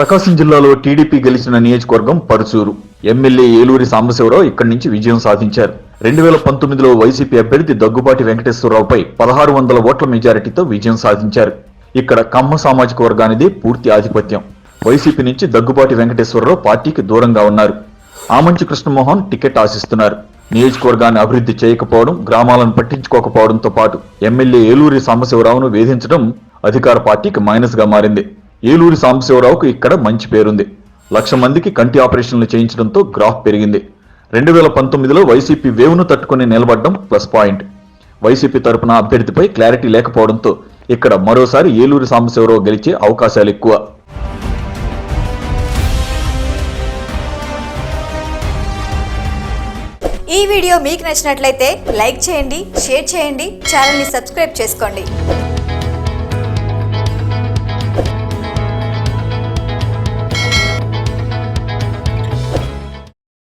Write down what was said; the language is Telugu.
ప్రకాశం జిల్లాలో టీడీపీ గెలిచిన నియోజకవర్గం పరుచూరు. ఎమ్మెల్యే ఏలూరి సాంబశివరావు ఇక్కడి నుంచి విజయం సాధించారు. రెండు వేల పంతొమ్మిదిలో వైసీపీ అభ్యర్థి దగ్గుబాటి వెంకటేశ్వరరావుపై పదహారు వందల ఓట్ల మెజారిటీతో విజయం సాధించారు. ఇక్కడ కమ్మ సామాజిక వర్గానిది పూర్తి ఆధిపత్యం. వైసీపీ నుంచి దగ్గుబాటి వెంకటేశ్వరరావు పార్టీకి దూరంగా ఉన్నారు. ఆమంచి కృష్ణమోహన్ టికెట్ ఆశిస్తున్నారు. నియోజకవర్గాన్ని అభివృద్ధి చేయకపోవడం గ్రామాలను పట్టించుకోకపోవడంతో పాటు ఎమ్మెల్యే ఏలూరి సాంబశివరావును వేధించడం అధికార పార్టీకి మైనస్గా మారింది. ఏలూరి సాంబశివరావుకు ఇక్కడ మంచి పేరుంది. లక్ష మందికి కంటి ఆపరేషన్లు చేయించడంతో గ్రాఫ్ పెరిగింది. రెండు వేల పంతొమ్మిదిలో వైసీపీ వేవును తట్టుకుని నిలబడడం ప్లస్ పాయింట్. వైసీపీ తరపున అభ్యర్థిపై క్లారిటీ లేకపోవడంతో ఇక్కడ మరోసారి ఏలూరి సాంబశివరావు గెలిచే అవకాశాలు ఎక్కువ. ఈ వీడియో మీకు నచ్చినట్లయితే లైక్ చేయండి షేర్ చేయండి ఛానల్ని సబ్స్క్రైబ్ చేసుకోండి.